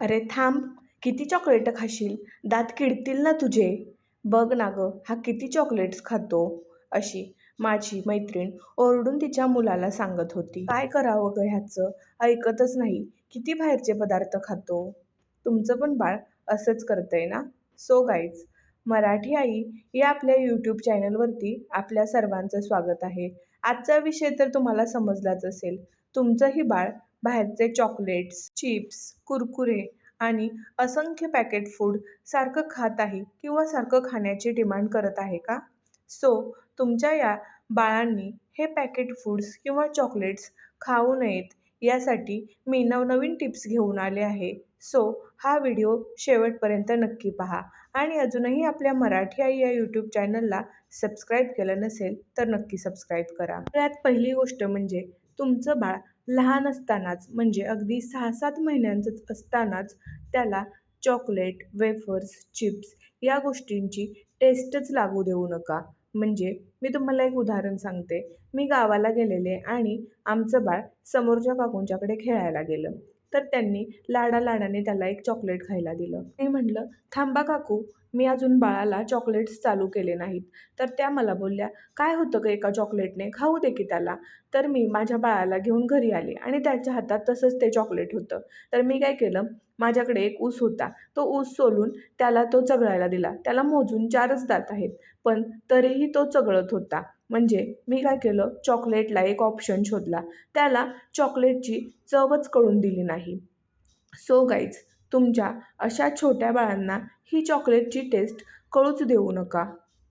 अरे थांब किती चॉकलेट खाशील? दात किडतील ना तुझे. बघ ना गं हा किती चॉकलेट्स खातो अशी माझी मैत्रीण ओरडून तिच्या मुलाला सांगत होती. काय करावं गं ह्याचं? ऐकतच नाही. किती बाहेरचे पदार्थ खातो? तुमचं पण बाळ असंच करतंय ना? सो गाईज मराठी आई या आपल्या यूट्यूब चॅनलवरती आपल्या सर्वांचं स्वागत आहे. आजचा विषय तर तुम्हाला समजलाच असेल. तुमचंही बाळ बाहेरचे चॉकलेट्स चिप्स कुरकुरे आणि असंख्य पॅकेट फूड सारखं खात आहे किंवा सारखं खाण्याची डिमांड करत आहे का? सो तुमच्या या बाळांनी हे पॅकेट फूड्स किंवा चॉकलेट्स खाऊ नयेत यासाठी मी नवनवीन टिप्स घेऊन आले आहे. सो हा व्हिडिओ शेवटपर्यंत नक्की पहा. आणि अजूनही आपल्या मराठी आई या यूट्यूब चॅनलला सबस्क्राईब केलं नसेल तर नक्की सबस्क्राईब करा. त्यात पहिली गोष्ट म्हणजे तुमचं बाळ लहान असतानाच म्हणजे अगदी सहा सात महिन्यांचंच असतानाच त्याला चॉकलेट वेफर्स चिप्स या गोष्टींची टेस्टच लागू देऊ नका. म्हणजे मी तुम्हाला एक उदाहरण सांगते. मी गावाला गेलेले आणि आमचं बाळ समोरच्या काकूंच्याकडे खेळायला गेलं. तर त्यांनी लाडा लाडाने त्याला एक चॉकलेट खायला दिलं. मी म्हटलं थांबा काकू मी अजून बाळाला चॉकलेट्स चालू केले नाहीत. तर त्या मला बोलल्या काय होतं ग एका चॉकलेटने खाऊ दे की त्याला. तर मी माझ्या बाळाला घेऊन घरी आले आणि त्याच्या हातात तसंच ते चॉकलेट होतं. तर मी काय केलं माझ्याकडे एक ऊस होता. तो ऊस सोलून त्याला तो चघळायला दिला. त्याला मोजून चारच दात आहेत पण तरीही तो चघळत होता. म्हणजे मी काय केलं चॉकलेटला एक ऑप्शन शोधला. त्याला चॉकलेटची चवच कळून दिली नाही. सो गाईज तुमच्या अशा छोट्या बाळांना ही चॉकलेटची टेस्ट कळूच देऊ नका.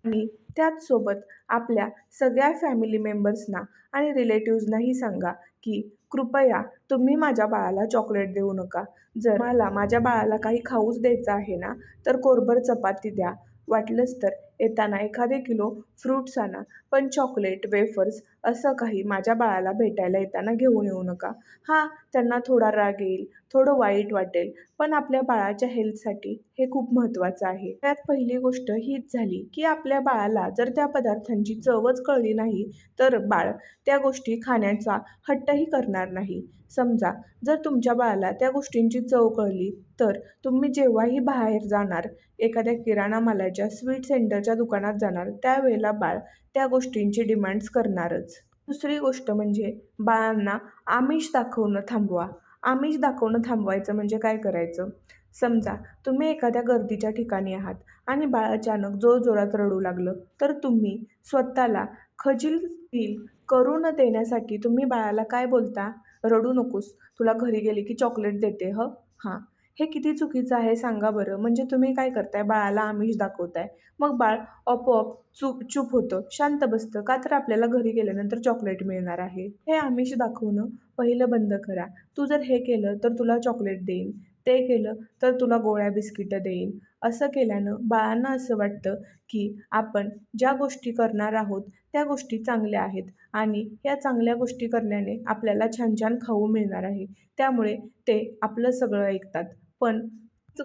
आणि त्याचसोबत आपल्या सगळ्या फॅमिली मेंबर्सना आणि रिलेटिव्जनाही सांगा की कृपया तुम्ही माझ्या बाळाला चॉकलेट देऊ नका. जर मला माझ्या बाळाला काही खाऊच द्यायचं आहे ना तर कोरभर चपाती द्या. वाटलंच तर येताना एखादे किलो फ्रूट्स आणा पण चॉकलेट वेफर्स असं काही माझ्या बाळाला भेटायला येताना घेऊन येऊ नका. हां त्यांना थोडा राग येईल थोडं वाईट वाटेल पण आपल्या बाळाच्या हेल्थसाठी हे खूप महत्त्वाचं आहे. त्यात पहिली गोष्ट हीच झाली की आपल्या बाळाला जर त्या पदार्थांची चवच कळली नाही तर बाळ त्या गोष्टी खाण्याचा हट्टही करणार नाही. समजा जर तुमच्या बाळाला त्या गोष्टींची चव कळली तर तुम्ही जेव्हाही बाहेर जाणार एखाद्या किराणा मालाच्या स्वीट सेंटरच्या दुकानात जाणार त्यावेळेला बाळ त्या गोष्टींची डिमांड्स करणारच. दुसरी गोष्ट म्हणजे बाळांना आमिष दाखवणं थांबवा. आमिष दाखवणं थांबवायचं म्हणजे काय करायचं? समजा तुम्ही एखाद्या गर्दीच्या ठिकाणी आहात आणि बाळ अचानक जोरजोरात रडू लागलं तर तुम्ही स्वतःला खजील फील करू न देण्यासाठी तुम्ही बाळाला काय बोलता? रडू नकोस तुला घरी गेले की चॉकलेट देते ह? हां. हे किती चुकीचं आहे सांगा बरं. म्हणजे तुम्ही काय करताय? बाळाला आमिष दाखवताय. मग बाळ आपोआप चूप चूप होतं. शांत बसतं. का तर आपल्याला घरी गेल्यानंतर चॉकलेट मिळणार आहे. हे आमिष दाखवणं पहिलं बंद करा. तू जर हे केलं तर तुला चॉकलेट देईन. ते केलं तर तुला गोळ्या बिस्किटं देईन. असं केल्यानं बाळांना असं वाटतं की आपण ज्या गोष्टी करणार आहोत त्या गोष्टी चांगल्या आहेत. आणि या चांगल्या गोष्टी करण्याने आपल्याला छान छान खाऊ मिळणार आहे. त्यामुळे ते आपलं सगळं ऐकतात. पण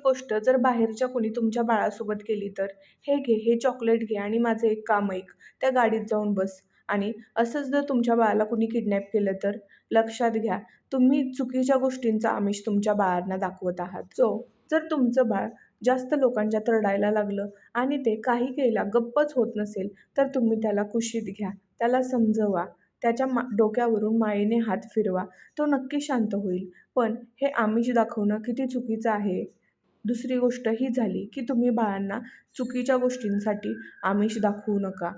गोष्ट जर बाहेरच्या कोणी तुमच्या बाळासोबत केली तर हे घे हे चॉकलेट घे आणि माझं एक काम ऐक त्या गाडीत जाऊन बस. आणि असंच जर तुमच्या बाळाला कुणी किडनॅप केलं तर लक्षात घ्या तुम्ही चुकीच्या गोष्टींचा आमिष तुमच्या बाळांना दाखवत आहात. सो जर तुमचं बाळ जास्त लोकांच्यात रडायला लागलं आणि ते काही केला गप्पच होत नसेल तर तुम्ही त्याला कुशीत घ्या. त्याला समजवा. त्याच्या मा डोक्यावरून मायेने हात फिरवा. तो नक्की शांत होईल. पण हे आमिष दाखवणं किती चुकीचं आहे? दुसरी गोष्ट ही झाली की तुम्ही बाळांना चुकीच्या गोष्टींसाठी आमिष दाखवू नका.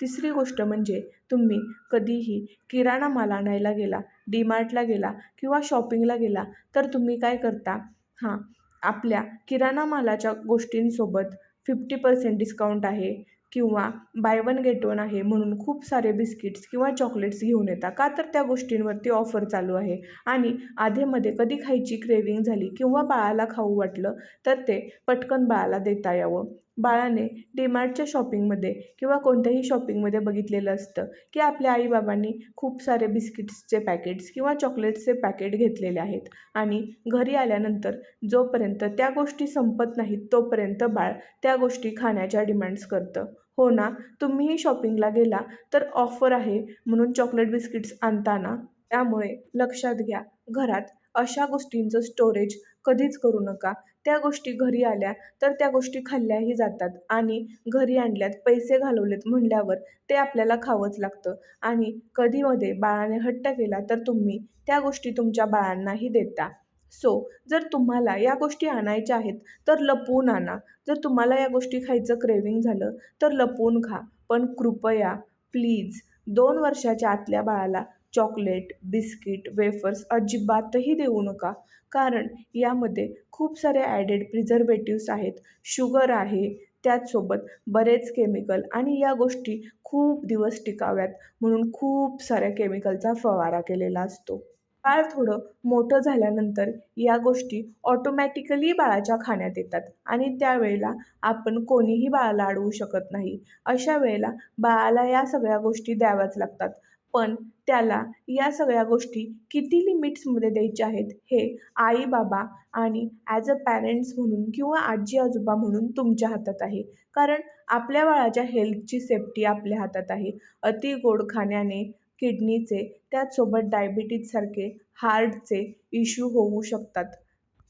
तिसरी गोष्ट म्हणजे तुम्ही कधीही किराणा माल आणायला गेला डीमार्टला गेला किंवा शॉपिंगला गेला तर तुम्ही काय करता? हां आपल्या किराणा मालाच्या गोष्टींसोबत फिफ्टी पर्सेंट डिस्काउंट आहे. किंवा बाय वन गेट वन आहे म्हणून खूप सारे बिस्किट्स किंवा चॉकलेट्स घेऊन येता. का तर त्या गोष्टींवरती ऑफर चालू आहे. आणि आधेमध्ये कधी खायची क्रेविंग झाली किंवा बाळाला खाऊ वाटलं तर ते पटकन बाळाला देता यावं. बाळाने डीमार्टच्या शॉपिंगमध्ये किंवा कोणत्याही शॉपिंगमध्ये बघितलेलं असतं की आपल्या आईबाबांनी खूप सारे बिस्किट्सचे पॅकेट्स किंवा चॉकलेट्सचे पॅकेट घेतलेले आहेत. आणि घरी आल्यानंतर जोपर्यंत त्या गोष्टी संपत नाहीत तोपर्यंत बाळ त्या गोष्टी खाण्याच्या डिमांड्स करतं. हो ना? तुम्हीही शॉपिंगला गेला तर ऑफर आहे म्हणून चॉकलेट बिस्किट्स आणताना त्यामुळे लक्षात घ्या घरात अशा गोष्टींचं स्टोरेज कधीच करू नका. त्या गोष्टी घरी आल्या तर त्या गोष्टी खाल्ल्याही जातात. आणि घरी आणल्यात पैसे घालवलेत म्हणल्यावर ते आपल्याला खावंच लागतं. आणि कधीमध्ये बाळाने हट्ट केला तर तुम्ही त्या गोष्टी तुमच्या बाळांनाही देता. सो जर तुम्हाला या गोष्टी आणायच्या आहेत तर लपवून आणा. जर तुम्हाला या गोष्टी खायचं क्रेविंग झालं तर लपवून खा. पण कृपया प्लीज दोन वर्षाच्या आतल्या बाळाला चॉकलेट बिस्किट वेफर्स अजिबातही देऊ नका. कारण यामध्ये खूप सारे ॲडेड प्रिझर्वेटिव्स आहेत. शुगर आहे त्याचसोबत बरेच केमिकल आणि या गोष्टी खूप दिवस टिकाव्यात. म्हणून खूप साऱ्या केमिकलचा फवारा केलेला असतो. बाळ थोडं मोठं झाल्यानंतर या गोष्टी ऑटोमॅटिकली बाळाच्या खाण्यात येतात आणि त्यावेळेला आपण कोणीही बाळाला अडवू शकत नाही. अशा वेळेला बाळाला या सगळ्या गोष्टी द्याव्याच लागतात. पण त्याला या सगळ्या गोष्टी किती लिमिट्समध्ये द्यायच्या आहेत हे आई बाबा आणि ॲज अ पॅरेंट्स म्हणून किंवा आजी आजोबा म्हणून तुमच्या हातात आहे. कारण आपल्या बाळाच्या हेल्थची सेफ्टी आपल्या हातात आहे. अति गोड खाण्याने किडनीचे त्याचसोबत डायबिटीजसारखे हार्टचे इश्यू होऊ शकतात.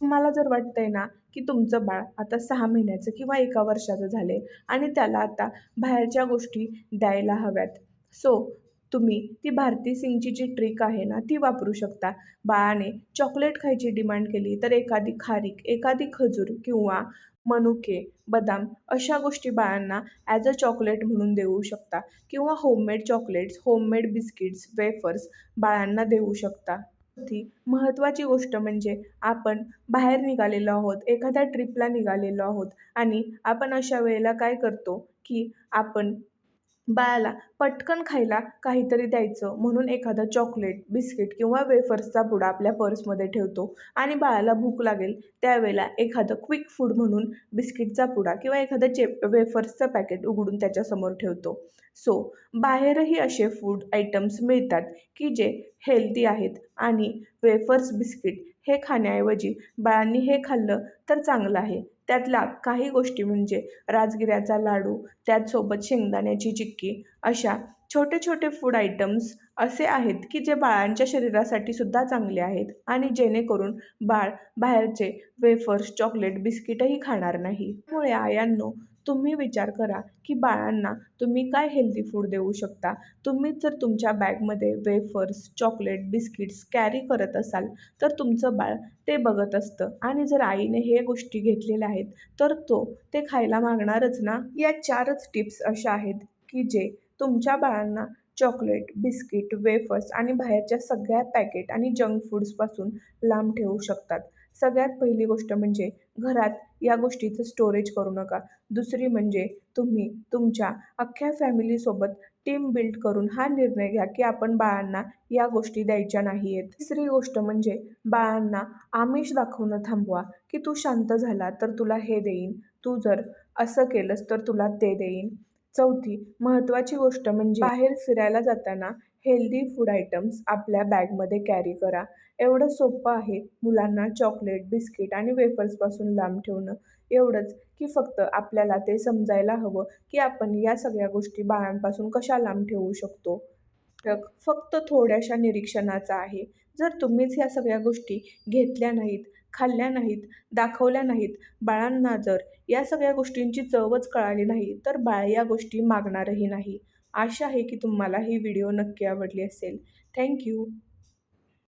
तुम्हाला जर वाटतं आहे ना की तुमचं बाळ आता सहा महिन्याचं किंवा एका वर्षाचं झाले आणि त्याला आता बाहेरच्या गोष्टी द्यायला हव्यात. सो तुम्ही ती भारती सिंगची जी ट्रिक आहे ना ती वापरू शकता. बाळाने चॉकलेट खायची डिमांड केली तर एखादी खारीक एखादी खजूर किंवा मनुके बदाम अशा गोष्टी बाळांना ॲज अ चॉकलेट म्हणून देऊ शकता. किंवा homemade chocolates homemade biscuits wafers बाळांना देऊ शकता. ती महत्त्वाची गोष्ट म्हणजे आपण बाहेर निघालेलो आहोत एखाद्या ट्रिपला निघालेलो आहोत आणि आपण अशा वेळेला काय करतो की आपण बाळाला पटकन खायला काहीतरी द्यायचं. म्हणून एखादं चॉकलेट बिस्किट किंवा वेफर्सचा पुडा आपल्या पर्समध्ये ठेवतो आणि बाळाला भूक लागेल त्यावेळेला एखादं क्विक फूड म्हणून बिस्किटचा पुडा किंवा एखादं चे वेफर्सचं पॅकेट उघडून त्याच्यासमोर ठेवतो. सो बाहेरही असे फूड आयटम्स मिळतात की जे हेल्दी आहेत आणि वेफर्स बिस्किट हे खाण्याऐवजी बाळांनी हे खाल्लं तर चांगलं आहे. त्यातल्या काही गोष्टी म्हणजे राजगिऱ्याचा लाडू त्याचसोबत शेंगदाण्याची चिक्की अशा छोटे छोटे फूड आयटम्स असे आहेत की जे बाळांच्या शरीरासाठी सुद्धा चांगले आहेत आणि जेणेकरून बाळ बाहेरचे वेफर्स चॉकलेट बिस्किटही खाणार नाही. त्यामुळे आयांनो तुम्ही विचार करा की बाळांना तुम्ही काय हेल्दी फूड देऊ शकता? तुम्ही जर तुमच्या बॅगमध्ये वेफर्स चॉकलेट बिस्किट्स कॅरी करत असाल तर तुमचं बाळ ते बघत असतं. आणि जर आईने हे गोष्टी घेतलेल्या आहेत तर तो ते खायला मागणारच ना? या चारच टिप्स अशा आहेत की जे तुमच्या बाळांना चॉकलेट बिस्किट वेफर्स आणि बाहेरच्या सगळ्या पॅकेट आणि जंक फूड्सपासून लांब ठेवू शकतात. सगळ्यात पहिली गोष्ट म्हणजे घरात या गोष्टीचं स्टोरेज करू नका. दुसरी म्हणजे तुम्ही तुमच्या अख्ख्या फॅमिलीसोबत टीम बिल्ड करून हा निर्णय घ्या की आपण बाळांना या गोष्टी द्यायच्या नाही आहेत तिसरी गोष्ट म्हणजे बाळांना आमिष दाखवणं थांबवा की तू शांत झाला तर तुला हे देईन. तू जर असं केलंस तर तुला ते देईन. चौथी महत्त्वाची गोष्ट म्हणजे बाहेर फिरायला जाताना हेल्दी फूड आयटम्स आपल्या बॅगमध्ये कॅरी करा. एवढं सोपं आहे मुलांना चॉकलेट बिस्किट आणि वेफर्सपासून लांब ठेवणं. एवढंच की फक्त आपल्याला ते समजायला हवं की आपण या सगळ्या गोष्टी बाळांपासून कशा लांब ठेवू शकतो? फरक फक्त थोड्याशा निरीक्षणाचा आहे. जर तुम्हीच ह्या सगळ्या गोष्टी घेतल्या नाहीत खाल्ल्या नाहीत दाखवल्या नाहीत बाळांना जर या सगळ्या गोष्टींची चवच कळाली नाही तर बाळ या गोष्टी मागणारही नाही. आशा आहे की तुम्हाला ही व्हिडिओ नक्की आवडली असेल. थँक्यू